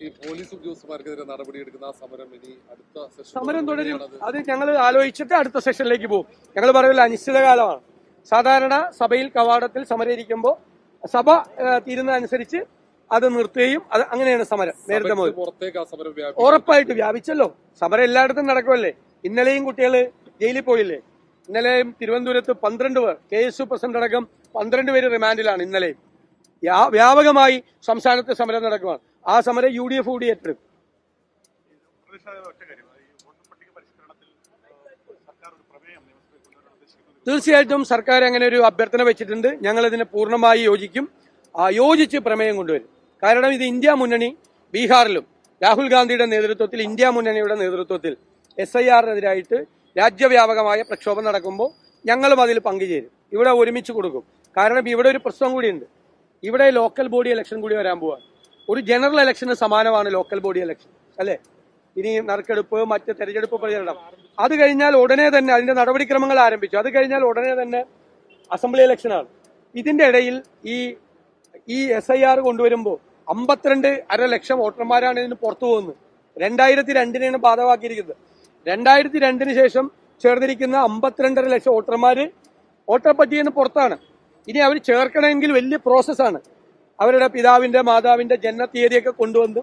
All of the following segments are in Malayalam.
ഈ പോലീസ് ഉദ്യോഗസ്ഥന്മാർക്കെതിരെ നടപടിയെടുക്കുന്ന ആ സമരം ഇനി അടുത്ത സെഷൻ സമരം തുടരും? അത് ഞങ്ങൾ ആലോചിച്ചിട്ട് അടുത്ത സെഷനിലേക്ക് പോകും. ഞങ്ങൾ പറയുന്നത് അനിശ്ചിതകാലമാണ് സാധാരണ സഭയിൽ കവാടത്തിൽ സമരം ഇരിക്കുമ്പോൾ സഭ തീരുന്ന അനുസരിച്ച് അത് നിർത്തുകയും അത് അങ്ങനെയാണ് സമരം. നേരത്തെ മുതൽ. ഉറപ്പായിട്ട് വ്യാപിച്ചല്ലോ. സമരം എല്ലായിടത്തും നടക്കുമല്ലേ ഇന്നലെയും കുട്ടികൾ ജയിലിൽ പോയില്ലേ? ഇന്നലെയും തിരുവനന്തപുരത്ത് പന്ത്രണ്ട് പേർ കെ എസ് യു പ്രസിഡന്റ് അടക്കം പന്ത്രണ്ട് പേര് റിമാൻഡിലാണ് ഇന്നലെയും. വ്യാ- വ്യാപകമായി സംസ്ഥാനത്ത് സമരം നടക്കുകയാണ് ആ സമരം യു ഡി എഫ് കൂടി ഏറ്റെടുക്കും. തീർച്ചയായിട്ടും സർക്കാർ അങ്ങനെ ഒരു അഭ്യർത്ഥന വെച്ചിട്ടുണ്ട്. ഞങ്ങൾ ഇതിനെ പൂർണമായി യോജിക്കും. യോജിച്ച് പ്രമേയം കൊണ്ടുവരും. കാരണം ഇത് ഇന്ത്യ മുന്നണി ബീഹാറിലും രാഹുൽ ഗാന്ധിയുടെ നേതൃത്വത്തിൽ ഇന്ത്യ മുന്നണിയുടെ നേതൃത്വത്തിൽ എസ് ഐ ആറിനെതിരായിട്ട് രാജ്യവ്യാപകമായ പ്രക്ഷോഭം നടക്കുമ്പോൾ ഞങ്ങളും അതിൽ പങ്കുചേരും. ഇവിടെ ഒരുമിച്ച് കൊടുക്കും. കാരണം ഇവിടെ ഒരു പ്രശ്നം കൂടിയുണ്ട്. ഇവിടെ ലോക്കൽ ബോഡി ഇലക്ഷൻ കൂടി വരാൻ പോവാണ്. ഒരു ജനറൽ ഇലക്ഷന് സമാനമാണ് ലോക്കൽ ബോഡി ഇലക്ഷൻ അല്ലേ? ഇനി നറുക്കെടുപ്പ് മറ്റ് തെരഞ്ഞെടുപ്പ് പ്രചരണം അത് കഴിഞ്ഞാൽ ഉടനെ തന്നെ അതിന്റെ നടപടിക്രമങ്ങൾ ആരംഭിച്ചു. അത് കഴിഞ്ഞാൽ ഉടനെ തന്നെ അസംബ്ലി ഇലക്ഷനാണ്. ഇതിന്റെ ഇടയിൽ ഈ ഈ എസ് ഐ ആർ കൊണ്ടുവരുമ്പോൾ അമ്പത്തിരണ്ട് അര ലക്ഷം വോട്ടർമാരാണ് ഇതിന് പുറത്തു പോകുന്നത്. രണ്ടായിരത്തി രണ്ടിനാണ് ബാധകമാക്കിയിരിക്കുന്നത്. രണ്ടായിരത്തി രണ്ടിന് ശേഷം ചേർന്നിരിക്കുന്ന അമ്പത്തിരണ്ടര ലക്ഷം വോട്ടർമാര് വോട്ടർ പട്ടികയിൽ നിന്ന് പുറത്താണ്. ഇനി അവർ ചേർക്കണമെങ്കിൽ വലിയ പ്രോസസ്സാണ് അവരുടെ പിതാവിന്റെ മാതാവിന്റെ ജനന തീയതിയൊക്കെ കൊണ്ടുവന്നു.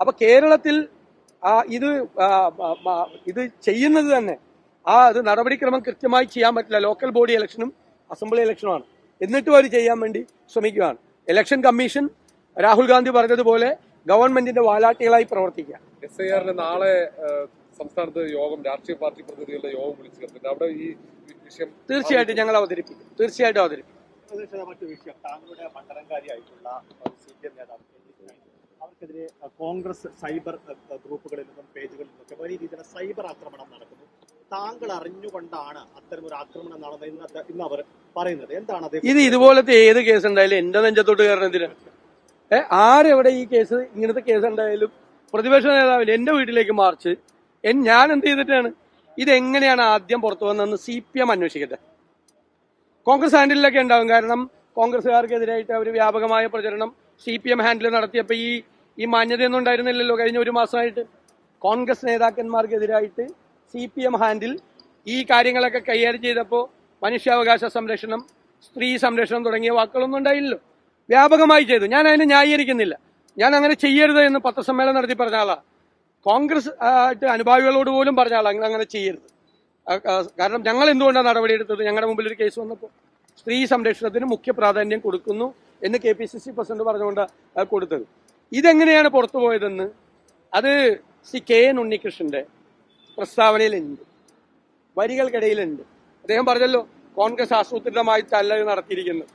അപ്പൊ കേരളത്തിൽ ഇത് ഇത് ചെയ്യുന്നത് തന്നെ. ആ അത് നടപടിക്രമം കൃത്യമായി ചെയ്യാൻ പറ്റില്ല. ലോക്കൽ ബോഡി ഇലക്ഷനും അസംബ്ലി ഇലക്ഷനുമാണ്. എന്നിട്ടും അവർ ചെയ്യാൻ വേണ്ടി ശ്രമിക്കുകയാണ്. ഇലക്ഷൻ കമ്മീഷൻ രാഹുൽ ഗാന്ധി പറഞ്ഞതുപോലെ ഗവൺമെന്റിന്റെ വാലാട്ടികളായി പ്രവർത്തിക്കുക. എസ് ഐ ആറിന് നാളെ സംസ്ഥാനത്ത് യോഗം രാഷ്ട്രീയ പാർട്ടി പ്രതിനിധികളുടെ യോഗം വിളിച്ചു അവിടെ ഈ വിഷയം തീർച്ചയായിട്ടും ഞങ്ങൾ അവതരിപ്പിക്കും. തീർച്ചയായിട്ടും അവതരിപ്പിക്കും. പ്രതിഷേധ മറ്റു വിഷയം. താങ്കളുടെ മണ്ഡലംകാരിയായിട്ടുള്ള സി പി എം നേതാവ് അവർക്കെതിരെ കോൺഗ്രസ് സൈബർ ഗ്രൂപ്പുകളിൽ നിന്നും പേജുകളിൽ നിന്നൊക്കെ വലിയ രീതിയിലുള്ള സൈബർ ആക്രമണം നടക്കുന്നു. താങ്കൾ അറിഞ്ഞുകൊണ്ടാണ് അത്തരം ഒരു ആക്രമണം നടന്നത് ഇന്ന് അവർ പറയുന്നത്. എന്താണ് അതേ ഇത് ഇതുപോലത്തെ ഏത് കേസ് ഉണ്ടായാലും എന്റെ നെഞ്ചത്തോട്ട് കയറണം എന്തിനാ? ആരെവിടെ ഈ കേസ് ഇങ്ങനത്തെ കേസ് ഉണ്ടായാലും പ്രതിപക്ഷ നേതാവിൽ എന്റെ വീട്ടിലേക്ക് മാർച്ച് ഞാൻ എന്ത് ചെയ്തിട്ടാണ്? ഇതെങ്ങനെയാണ് ആദ്യം പുറത്തു വന്നതെന്ന് സി പി എം അന്വേഷിക്കട്ടെ. കോൺഗ്രസ് ഹാൻഡിലൊക്കെ ഉണ്ടാവും. കാരണം കോൺഗ്രസ്സുകാർക്കെതിരായിട്ട് അവർ വ്യാപകമായ പ്രചരണം സി പി എം ഹാൻഡിൽ നടത്തിയപ്പോൾ ഈ ഈ മാന്യതയൊന്നും ഉണ്ടായിരുന്നില്ലല്ലോ കഴിഞ്ഞ ഒരു മാസമായിട്ട്. കോൺഗ്രസ് നേതാക്കന്മാർക്കെതിരായിട്ട് സി പി എം ഹാൻഡിൽ ഈ കാര്യങ്ങളൊക്കെ കൈകാര്യം ചെയ്തപ്പോൾ മനുഷ്യാവകാശ സംരക്ഷണം സ്ത്രീ സംരക്ഷണം തുടങ്ങിയ വാക്കുകളൊന്നും ഉണ്ടായില്ലല്ലോ. വ്യാപകമായി ചെയ്തു. ഞാൻ അതിനെ ന്യായീകരിക്കുന്നില്ല. ഞാൻ അങ്ങനെ ചെയ്യരുത് എന്ന് പത്രസമ്മേളനം നടത്തി പറഞ്ഞ ആളാണ് കോൺഗ്രസ് ആയിട്ട് അനുഭാവികളോട് പോലും പറഞ്ഞ ആളാണ് അങ്ങനെ ചെയ്യരുത്. കാരണം ഞങ്ങൾ എന്തുകൊണ്ടാണ് നടപടിയെടുത്തത് ഞങ്ങളുടെ മുമ്പിൽ ഒരു കേസ് വന്നപ്പോൾ സ്ത്രീ സംരക്ഷണത്തിന് മുഖ്യ പ്രാധാന്യം കൊടുക്കുന്നു എന്ന് K P C C president പറഞ്ഞുകൊണ്ട് കൊടുത്തത്. ഇതെങ്ങനെയാണ് പുറത്തു പോയതെന്ന്? അത് സി കെ എൻ ഉണ്ണികൃഷ്ണന്റെ പ്രസ്താവനയിലുണ്ട്. വരികൾക്കിടയിലുണ്ട്. അദ്ദേഹം പറഞ്ഞല്ലോ കോൺഗ്രസ് ആസൂത്രിതമായി തല്ല നടത്തിയിരിക്കുന്നത്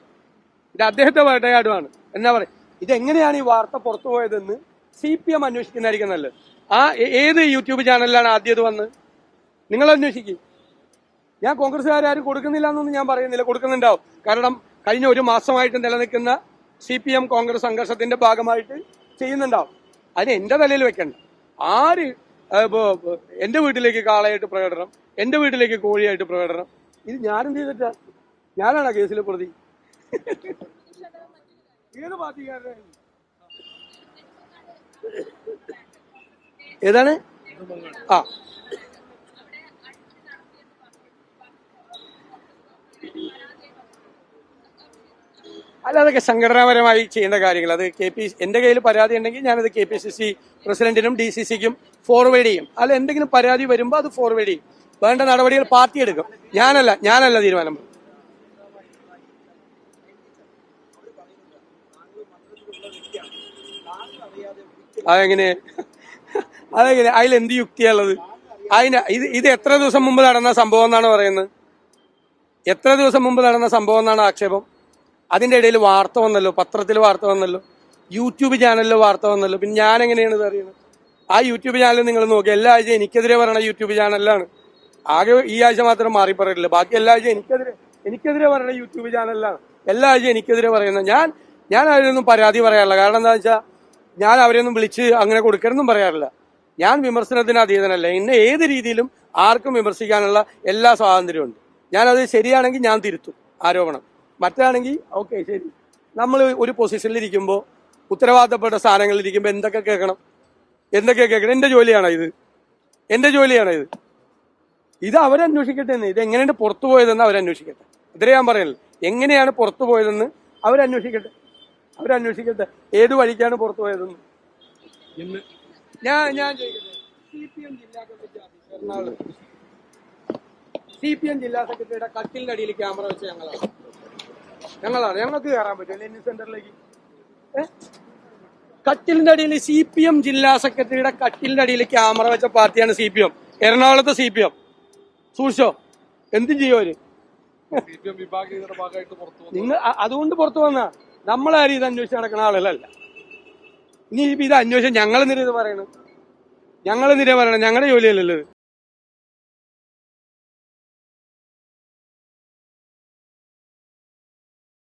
ഇത് അദ്ദേഹത്തെ വേട്ടയാടുവാണ് എന്നാ പറയുക ഇതെങ്ങനെയാണ് ഈ വാർത്ത പുറത്തു പോയതെന്ന് സി പി എം അന്വേഷിക്കുന്നതായിരിക്കും നല്ലത്. ആ ഏത് യൂട്യൂബ് ചാനലിലാണ് ആദ്യം ഇത് വന്ന് നിങ്ങൾ അന്വേഷിക്കും ഞാൻ കോൺഗ്രസ്സുകാരും കൊടുക്കുന്നില്ല എന്നൊന്നും ഞാൻ പറയുന്നില്ല. കൊടുക്കുന്നുണ്ടാവും. കാരണം കഴിഞ്ഞ ഒരു മാസമായിട്ട് നിലനിൽക്കുന്ന സി പി എം കോൺഗ്രസ് സംഘർഷത്തിന്റെ ഭാഗമായിട്ട് ചെയ്യുന്നുണ്ടാവും. അതിന് എന്റെ തലയിൽ വെക്കണ്ട. ആര് എന്റെ വീട്ടിലേക്ക് കാളയായിട്ട് പ്രകടനം എന്റെ വീട്ടിലേക്ക് കോഴിയായിട്ട് പ്രകടനം ഇത് ഞാനും ചെയ്തിട്ടാ? ഞാനാണ് കേസിലെ പ്രതി? ഏത് പാർട്ടിക്കാരുടെ? ഏതാണ്? ആ. അല്ല അതൊക്കെ സംഘടനാപരമായി ചെയ്യേണ്ട കാര്യങ്ങൾ. അത് കെ പി എന്റെ കയ്യിൽ പരാതി ഉണ്ടെങ്കിൽ ഞാനത് കെ പി സി സി പ്രസിഡന്റിനും ഡി സി സിക്കും ഫോർവേഡ് ചെയ്യും. അല്ല എന്തെങ്കിലും പരാതി വരുമ്പോൾ അത് ഫോർവേഡ് ചെയ്യും. വേണ്ട നടപടികൾ പാർട്ടി എടുക്കും. ഞാനല്ല ഞാനല്ല തീരുമാനം അതെങ്ങനെ? അതെങ്ങനെ? അതിൽ എന്ത് യുക്തിയാണുള്ളത് അതിന് ഇത് ഇത് എത്ര ദിവസം മുമ്പ് നടന്ന സംഭവം എന്നാണ് പറയുന്നത്? എത്ര ദിവസം മുമ്പ് നടന്ന സംഭവം എന്നാണ് ആക്ഷേപം? അതിന്റെ ഇടയിൽ വാർത്ത വന്നല്ലോ പത്രത്തിൽ വാർത്ത വന്നല്ലോ യൂട്യൂബ് ചാനലിൽ വാർത്ത വന്നല്ലോ. പിന്നെ ഞാൻ എങ്ങനെയാണ് അറിയുന്നത് ആ യൂട്യൂബ് ചാനൽ നിങ്ങൾ നോക്കി. എല്ലാ ആഴ്ച എനിക്കെതിരെ പറയണ യൂട്യൂബ് ചാനലിലാണ്. ആകെ ഈ ആഴ്ച മാത്രം മാറി പറയില്ല ബാക്കി എല്ലാ ആഴ്ച എനിക്കെതിരെ എനിക്കെതിരെ പറയണ യൂട്യൂബ് ചാനലിലാണ്. എല്ലാ ആഴ്ച എനിക്കെതിരെ പറയുന്നത്. ഞാൻ ഞാൻ അവരൊന്നും പരാതി പറയാറില്ല. കാരണം എന്താ വെച്ചാൽ ഞാൻ അവരെയൊന്നും വിളിച്ച് അങ്ങനെ കൊടുക്കരുതെന്നും പറയാറില്ല. ഞാൻ വിമർശനത്തിന് അതീതനല്ല. എന്നെ ഏത് രീതിയിലും ആർക്കും വിമർശിക്കാനുള്ള എല്ലാ സ്വാതന്ത്ര്യമുണ്ട് ഞാനത് ശരിയാണെങ്കിൽ ഞാൻ തിരുത്തും ആരോപണം. മറ്റാണെങ്കിൽ ഓക്കെ ശരി. നമ്മൾ ഒരു പൊസിഷനിൽ ഇരിക്കുമ്പോൾ ഉത്തരവാദിത്തപ്പെട്ട സ്ഥാനങ്ങളിൽ ഇരിക്കുമ്പോൾ എന്തൊക്കെ കേൾക്കണം? എന്തൊക്കെ കേൾക്കണം? എന്റെ ജോലിയാണോ ഇത്? എന്റെ ജോലിയാണോ ഇത്? ഇത് അവരന്വേഷിക്കട്ടെ എന്ന്. ഇത് എങ്ങനെയാണ് പുറത്തു പോയതെന്ന് അവരന്വേഷിക്കട്ടെ. ഇത്രേ ഞാൻ പറയുന്നത് എങ്ങനെയാണ് പുറത്തു പോയതെന്ന് അവരന്വേഷിക്കട്ടെ. അവരന്വേഷിക്കട്ടെ. ഏത് വഴിക്കാണ് പുറത്തു പോയതെന്ന്. ഇന്ന് ഞാൻ ഞാൻ ചോദിക്കട്ടെ. സി പി എം ജില്ലാ കമ്മിറ്റി ഓഫീസ് എറണാകുളത്ത് സി പി എം ജില്ലാ സെക്രട്ടറിയുടെ ക്യാമറ വെച്ച് ഞങ്ങളാണ്. ഞങ്ങളാണ്. ഞങ്ങൾക്ക് കയറാൻ പറ്റും ലെന്നി സെന്ററിലേക്ക്? കട്ടിലിന്റെ അടിയിൽ സി പി എം ജില്ലാ സെക്രട്ടറിയുടെ കട്ടിലിന്റെ അടിയിൽ ക്യാമറ വെച്ച പാർട്ടിയാണ് സി പി എം. എറണാകുളത്തെ സി പി എം. സൂക്ഷിച്ചോ? എന്തും ചെയ്യും അവർ? നിങ്ങൾ അതുകൊണ്ട് പുറത്തു വന്ന. നമ്മളാരും ഇത് അന്വേഷിച്ച് നടക്കുന്ന ആളുകളല്ല. ഇനി ഇത് അന്വേഷിച്ച് ഞങ്ങൾ എന്തിനാ ഇത് പറയണം ഞങ്ങൾ എന്തിനാ പറയണം ഞങ്ങളുടെ ജോലിയല്ലല്ലോ